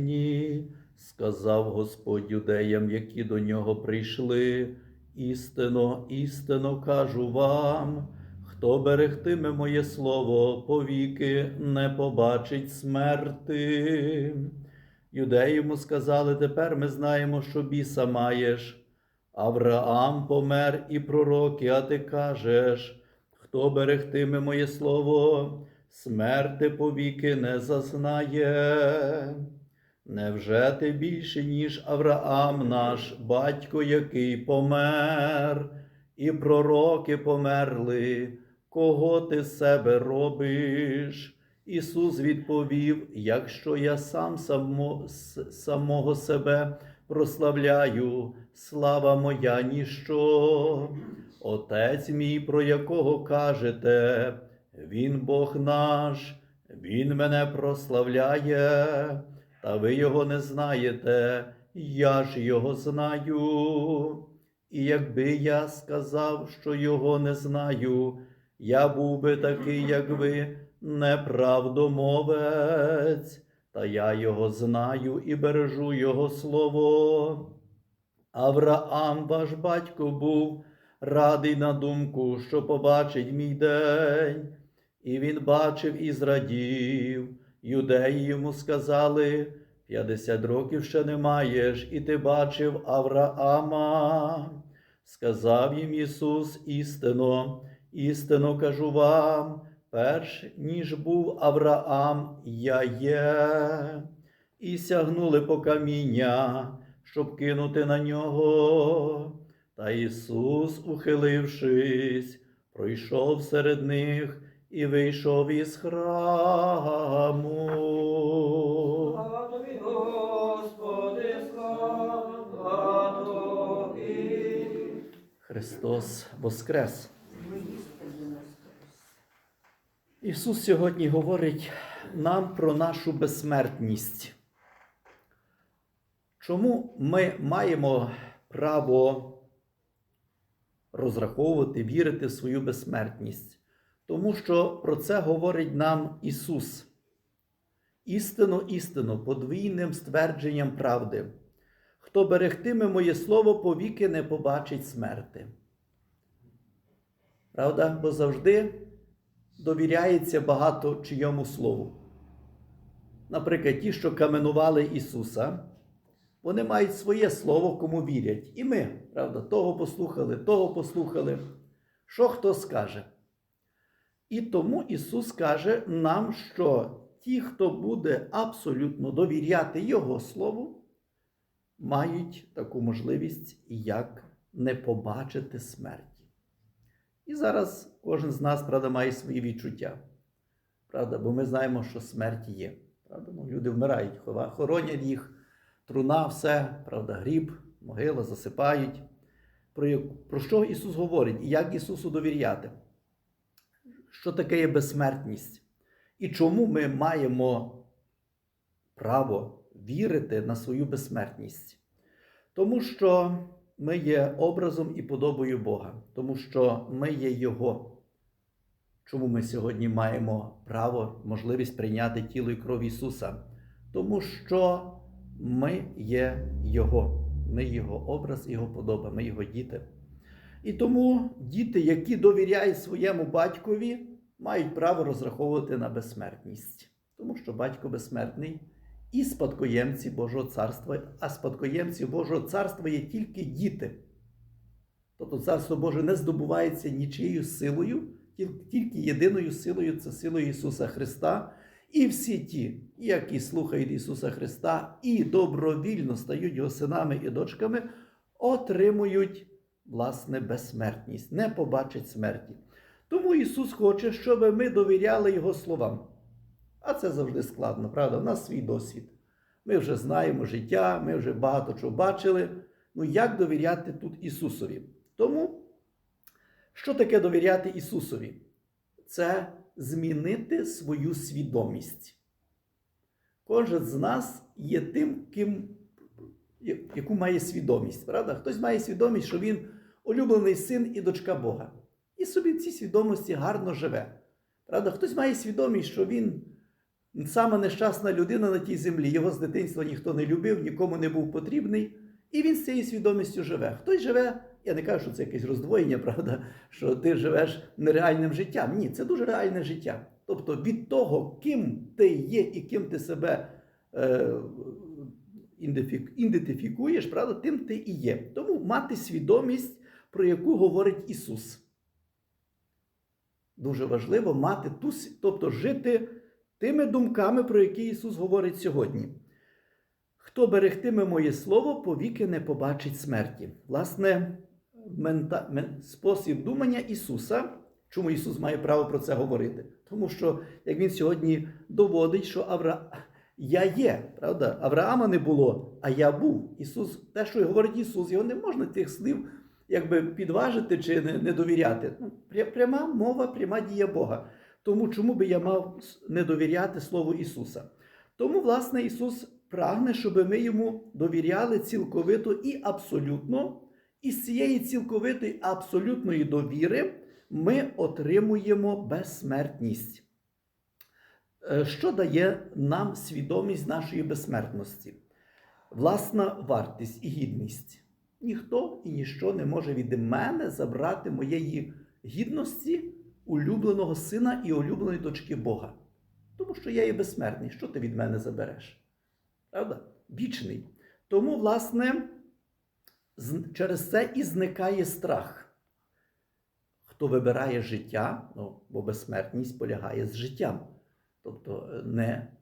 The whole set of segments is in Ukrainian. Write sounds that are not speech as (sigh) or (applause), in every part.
Ні, сказав Господь юдеям, які до нього прийшли. Істинно, істинно кажу вам, хто берегтиме моє слово, повіки не побачить смерти. Юдеї сказали, тепер ми знаємо, що біса маєш. Авраам помер і пророки, а ти кажеш, хто берегтиме моє слово, смерти повіки не зазнає. Невже ти більше, ніж Авраам наш батько, який помер, і пророки померли, кого ти себе робиш? Ісус відповів: якщо я сам само, самого себе прославляю, слава моя ніщо. Отець мій, про якого кажете, Він Бог наш, Він мене прославляє, та ви його не знаєте, я ж його знаю. І якби я сказав, що його не знаю, я був би такий, як ви, неправдомовець, та я його знаю і бережу його слово. Авраам, ваш батько, був радий на думку, що побачить мій день, і він бачив і зрадів. Юдеї йому сказали: п'ятдесят років ще не маєш, і ти бачив Авраама. Сказав їм Ісус істинно, істинно кажу вам, перш ніж був Авраам, я є, і сягнули по каміння, щоб кинути на нього. Та Ісус, ухилившись, пройшов серед них і вийшов із храму. Христос Воскрес! Ісус сьогодні говорить нам про нашу безсмертність. Чому ми маємо право розраховувати, вірити в свою безсмертність? Тому що про це говорить нам Ісус. Істинно, істинно, подвійним ствердженням правди. Хто берегтиме моє слово, повіки не побачить смерти. Правда? Бо завжди довіряється багато чийому слову. Наприклад, ті, що каменували Ісуса, вони мають своє слово, кому вірять. І ми, правда, того послухали, того послухали. Що хто скаже? І тому Ісус каже нам, що ті, хто буде абсолютно довіряти Його Слову, мають таку можливість, як не побачити смерті. І зараз кожен з нас, правда, має свої відчуття. Правда, бо ми знаємо, що смерть є. Правда? Ну, люди вмирають, хоронять їх, труна, все, правда, гріб, могила засипають. Про, про що Ісус говорить і як Ісусу довіряти? Що таке є безсмертність? І чому ми маємо право вірити на свою безсмертність? Тому що ми є образом і подобою Бога, тому що ми є Його. Чому ми сьогодні маємо право, можливість прийняти тіло і кров Ісуса? Тому що ми є Його, ми Його образ, Його подоба, ми Його діти. І тому діти, які довіряють своєму батькові, мають право розраховувати на безсмертність, тому що батько безсмертний і спадкоємці Божого царства, а спадкоємці Божого царства є тільки діти. Тобто царство Боже не здобувається нічиєю силою, тільки єдиною силою це силою Ісуса Христа. І всі ті, які слухають Ісуса Христа і добровільно стають Його синами і дочками, отримують власне безсмертність, не побачать смерті. Тому Ісус хоче, щоб ми довіряли Його словам. А це завжди складно, правда? У нас свій досвід. Ми вже знаємо життя, ми вже багато чого бачили. Ну як довіряти тут Ісусові? Тому, що таке довіряти Ісусові? Це змінити свою свідомість. Кожен з нас є тим, ким, яку має свідомість. Правда? Хтось має свідомість, що він улюблений син і дочка Бога. І собі в цій свідомості гарно живе. Правда, хтось має свідомість, що він Саме нещасна людина на тій землі. Його з дитинства ніхто не любив, нікому не був потрібний. І він з цією свідомістю живе. Хтось живе, я не кажу, що це якесь роздвоєння, (laughs) правда, що ти живеш нереальним життям. Ні, це дуже реальне життя. Тобто від того, ким ти є і ким ти себе е, ідентифікуєш, правда, тим ти і є. Тому мати свідомість, про яку говорить Ісус. Дуже важливо мати ту, тобто жити тими думками, про які Ісус говорить сьогодні. Хто берегтиме моє слово, повіки не побачить смерті. Власне, мента, мен- спосіб думання Ісуса, чому Ісус має право про це говорити? Тому що, як Він сьогодні доводить, що Авра... я є, правда? Авраама не було, а я був. Ісус, те, що говорить Ісус, його не можна тих слів якби підважити чи не, довіряти. Ну, пря- пряма мова, пряма дія Бога. Тому чому би я мав не довіряти Слову Ісуса? Тому, власне, Ісус прагне, щоб ми йому довіряли цілковито і абсолютно. І з цієї цілковитої абсолютної довіри ми отримуємо безсмертність. Е, Що дає нам свідомість нашої безсмертності? Власна вартість і гідність. Ніхто і ніщо не може від мене забрати моєї гідності улюбленого сина і улюбленої дочки Бога. Тому що я є безсмертний. Що ти від мене забереш? Правда? Вічний. Тому, власне, через це і зникає страх. Хто вибирає життя, ну, бо безсмертність полягає з життям. Тобто, е, не,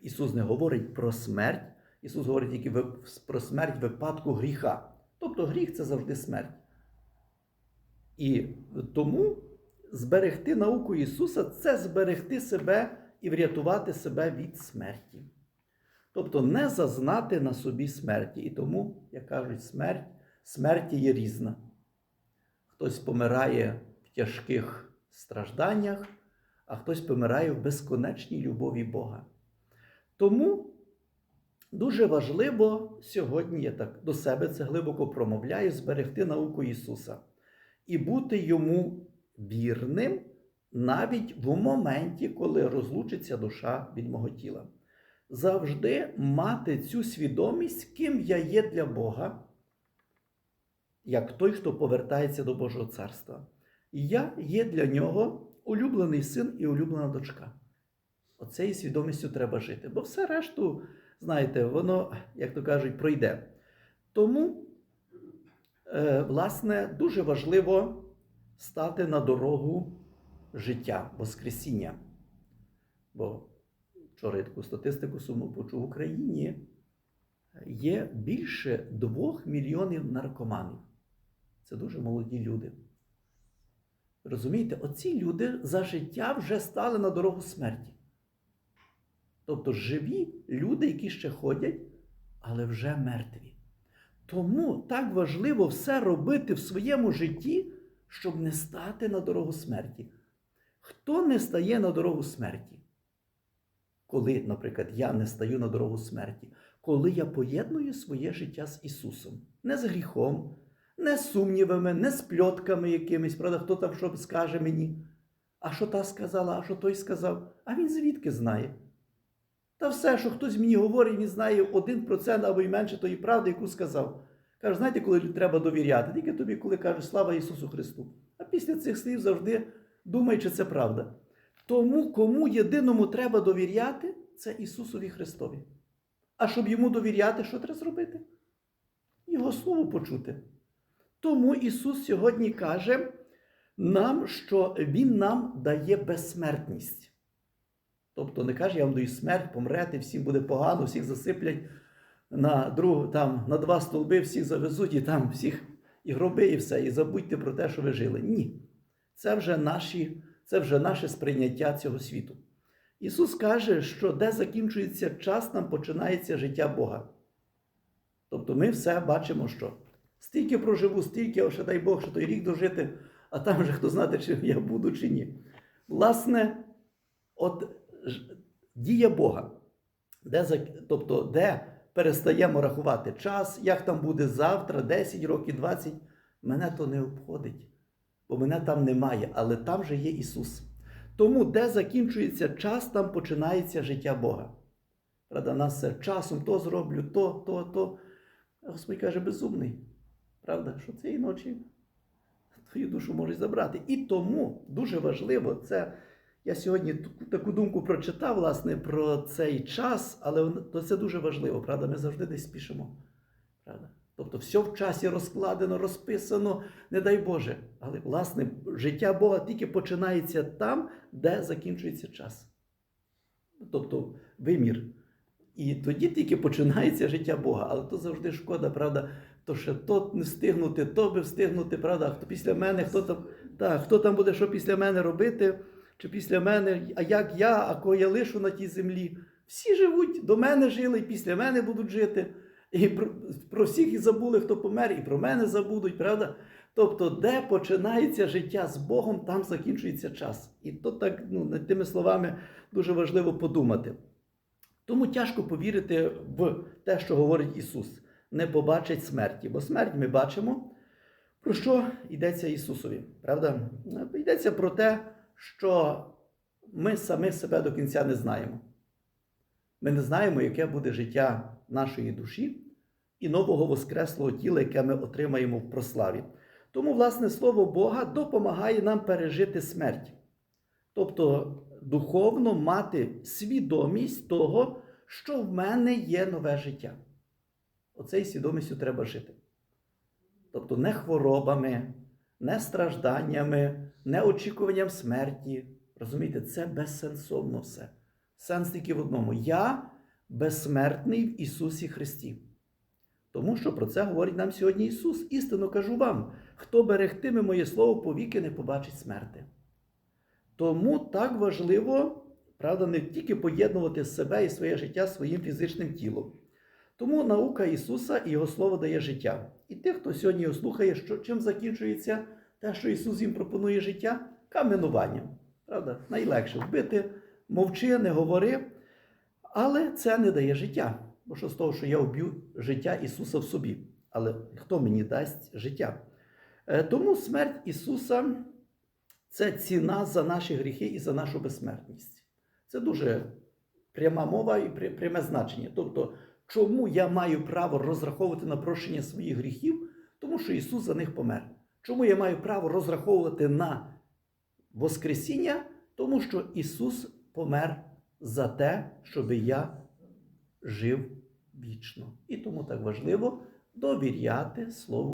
Ісус не говорить про смерть, Ісус говорить тільки про смерть випадку гріха. Тобто гріх це завжди смерть. І тому зберегти науку Ісуса це зберегти себе і врятувати себе від смерті. Тобто не зазнати на собі смерті. І тому, як кажуть, смерть, смерті є різна. Хтось помирає в тяжких стражданнях, а хтось помирає в безконечній любові Бога. Тому дуже важливо сьогодні, я так до себе це глибоко промовляю, зберегти науку Ісуса і бути йому вірним навіть в моменті, коли розлучиться душа від мого тіла. Завжди мати цю свідомість, ким я є для Бога, як той, хто повертається до Божого царства. Я є для нього улюблений син і улюблена дочка. Оцею свідомістю треба жити. Бо все решту, знаєте, воно, як то кажуть, пройде. Тому, е, власне, дуже важливо стати на дорогу життя, Воскресіння. Бо вчора я таку статистику сумну почув в Україні є більше двох мільйонів наркоманів. Це дуже молоді люди. Розумієте, оці люди за життя вже стали на дорогу смерті. Тобто живі люди, які ще ходять, але вже мертві. Тому так важливо все робити в своєму житті, щоб не стати на дорогу смерті. Хто не стає на дорогу смерті? Коли, наприклад, я не стаю на дорогу смерті, коли я поєдную своє життя з Ісусом, не з гріхом, не з сумнівами, не з пльотками якимись, правда, хто там що скаже мені. А що та сказала, а що той сказав? А він звідки знає? Та все, що хтось мені говорить, він знає 1% або й менше тої правди, яку сказав. Каже, знаєте, коли треба довіряти? Тільки тобі, коли кажуть слава Ісусу Христу. А після цих слів завжди думай, чи це правда. Тому, кому єдиному треба довіряти, це Ісусові Христові. А щоб йому довіряти, що треба зробити? Його слово почути. Тому Ісус сьогодні каже нам, що Він нам дає безсмертність. Тобто не каже, я вам даю смерть, помрете, всім буде погано, всіх засиплять на друг, там, на два столби, всіх завезуть і там всіх і гроби, і все, і забудьте про те, що ви жили. Ні. Це вже, наші, це вже наше сприйняття цього світу. Ісус каже, що де закінчується час, там починається життя Бога. Тобто ми все бачимо, що стільки проживу, стільки, а ще дай Бог, що той рік дожити, а там вже хто знати, чи я буду, чи ні. Власне, от дія Бога, де, тобто, де перестаємо рахувати час, як там буде завтра, 10 років, 20, мене то не обходить, бо мене там немає, але там же є Ісус. Тому, де закінчується час, там починається життя Бога. Правда, нас все часом то зроблю, то, то, то. Господь каже, безумний. Правда, що цієї ночі твою душу можуть забрати. І тому дуже важливо, це я сьогодні таку, думку прочитав, власне, про цей час, але це дуже важливо, правда? Ми завжди десь спішимо. Правда? Тобто все в часі розкладено, розписано, не дай Боже. Але, власне, життя Бога тільки починається там, де закінчується час. Тобто вимір. І тоді тільки починається життя Бога. Але то завжди шкода, правда, то ще то не встигнути, то би встигнути, правда, хто після мене, хто там, так, хто там буде що після мене робити, чи після мене, а як я, а кого я лишу на тій землі. Всі живуть, до мене жили, і після мене будуть жити. І про, про всіх і забули, хто помер, і про мене забудуть, правда? Тобто, де починається життя з Богом, там закінчується час. І то так, ну, над тими словами дуже важливо подумати. Тому тяжко повірити в те, що говорить Ісус. Не побачить смерті, бо смерть ми бачимо. Про що йдеться Ісусові? Правда? Йдеться про те, що ми самі себе до кінця не знаємо. Ми не знаємо, яке буде життя нашої душі і нового воскреслого тіла, яке ми отримаємо в прославі. Тому, власне, Слово Бога допомагає нам пережити смерть. Тобто духовно мати свідомість того, що в мене є нове життя. Оцею свідомістю треба жити. Тобто не хворобами, не стражданнями, не очікуванням смерті. Розумієте, це безсенсовно все. Сенс тільки в одному. Я безсмертний в Ісусі Христі. Тому що про це говорить нам сьогодні Ісус. Істинно кажу вам, хто берегтиме моє Слово, повіки не побачить смерти. Тому так важливо, правда, не тільки поєднувати себе і своє життя своїм фізичним тілом. Тому наука Ісуса і Його Слово дає життя. І тих, хто сьогодні його слухає, що, чим закінчується те, що Ісус їм пропонує життя, каменуванням. Правда, найлегше вбити, мовчи, не говори. Але це не дає життя. Бо що з того, що я вб'ю життя Ісуса в собі. Але хто мені дасть життя? Е, Тому смерть Ісуса це ціна за наші гріхи і за нашу безсмертність. Це дуже пряма мова і пряме значення. Тобто, чому я маю право розраховувати на прощення своїх гріхів? Тому що Ісус за них помер. Чому я маю право розраховувати на Воскресіння? Тому що Ісус помер за те, щоб я жив вічно. І тому так важливо довіряти Слову